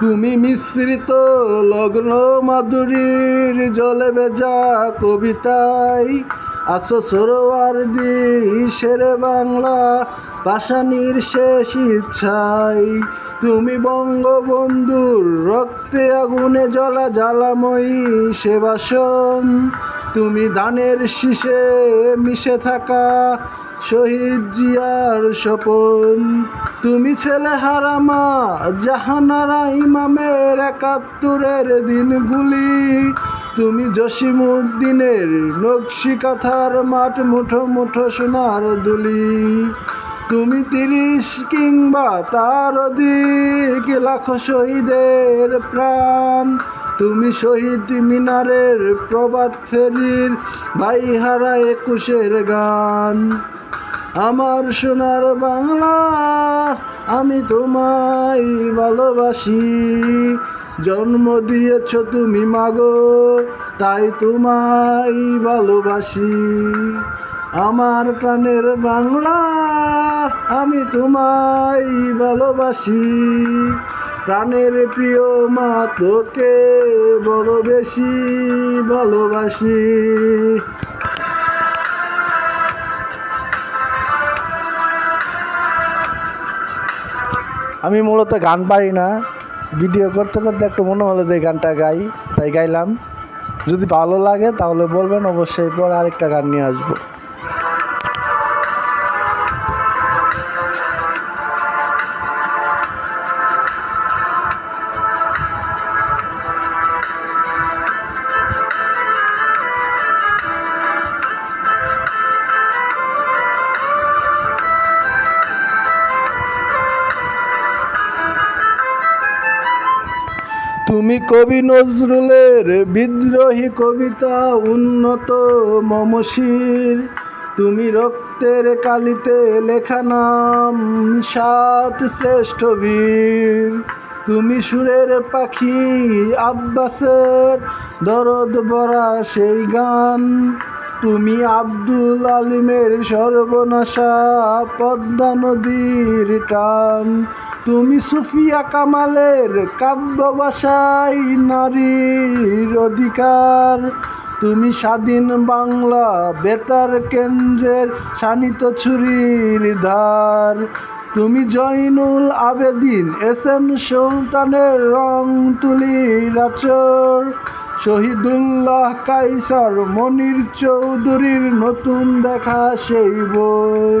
তুমি মিশ্রিত লগ্ন মাধুরীর জলে ভেজা কবিতায় আসো সরোয়ার দিশের বাংলা পাশানির শেষ ইচ্ছাই। তুমি বঙ্গবন্ধুর রক্তে আগুনে জ্বলা জ্বালাময়ী সেবাসন তুমি ধানের শীষে মিশে থাকা শহীদ জিয়ার স্বপন। তুমি ছেলে হারামা জাহানারা ইমামের একাত্তরের দিনগুলি। তুমি জসিমুদ্দিনের নকশি কাথার মাঠ মুঠো মুঠো সোনার দুলি। তুমি তিরিশ কিংবা তার অধিক লাখ শহীদের প্রাণ। তুমি শহীদ মিনারের প্রবাদ ফেরির ভাইহারা একুশের গান। আমার সোনার বাংলা আমি তোমায় ভালোবাসি। জন্ম দিয়েছ তুমি, মাগো, তাই তোমায় ভালোবাসি। আমার প্রাণের বাংলা আমি তোমায় ভালোবাসি। প্রাণের প্রিয় মা তোকে বড় বেশি ভালোবাসি। আমি মূলত গান পারি না। ভিডিও করতে করতে একটু মনে হলো যে গানটা গাই, তাই গাইলাম। যদি ভালো লাগে তাহলে বলবেন, অবশ্যই পর আরেকটা গান নিয়ে আসব। তুমি কবি নজরুলের বিদ্রোহী কবিতা উন্নত মমশির। তুমি রক্তের কালিতে লেখা নাম সাত শ্রেষ্ঠ বীর। তুমি সুরের পাখি আব্বাসের দরদ বরা সেই গান। তুমি আব্দুল আলিমের সর্বনাশা পদ্মা নদীর টান। তুমি সুফিয়া কামালের কাব্য ভাষায় নারীর অধিকার। তুমি স্বাধীন বাংলা বেতার কেন্দ্রের শানিত ছুরির ধার। তুমি জয়নুল আবেদিন, এস এম সুলতানের রং তুলির আচর। শহীদুল্লাহ কাইসার মনির চৌধুরীর নতুন দেখা সেই বোর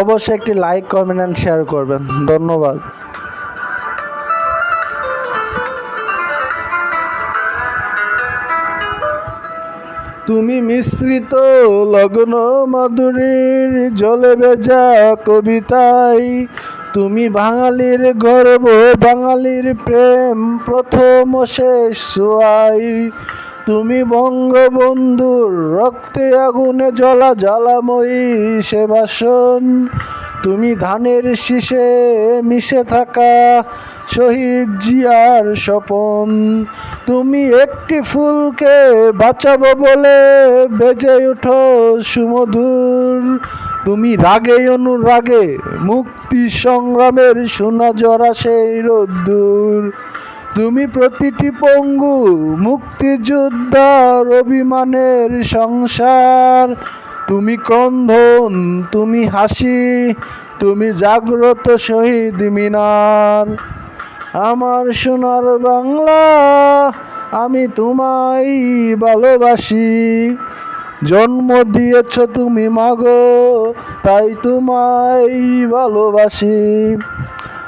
অবশ্যই একটি লাইক কমেন্ট অ্যান্ড শেয়ার করবেন। ধন্যবাদ। তুমি মিশ্রিত লগ্ন মাধুরীর জলে ভেজা কবিতায় তুমি বাঙালির গর্ব, বাঙালির প্রেম প্রথম শেষ সোয়াই তুমি বঙ্গবন্ধুর রক্তে আগুনে জ্বলা জ্বালাময়ী সেবাসন। তুমি ধানের শীষে মিশে থাকা শহীদ জিয়ার স্বপন। তুমি একটি ফুলকে বাঁচাবো বলে বেজে ওঠো সুমধুর। তুমি রাগে অনুরাগে মুক্তি সংগ্রামের সোনা জরা সেই রোদ্দুর। তুমি প্রতিটি পঙ্গু মুক্তিযোদ্ধার অভিমানের সংসার। তুমি কন্ধন তুমি হাসি, তুমি জাগ্রত শহীদ মিনার। আমার সোনার বাংলা আমি তোমায় ভালোবাসি। জন্ম দিয়েছ তুমি মাগো, তাই তোমায় ভালোবাসি।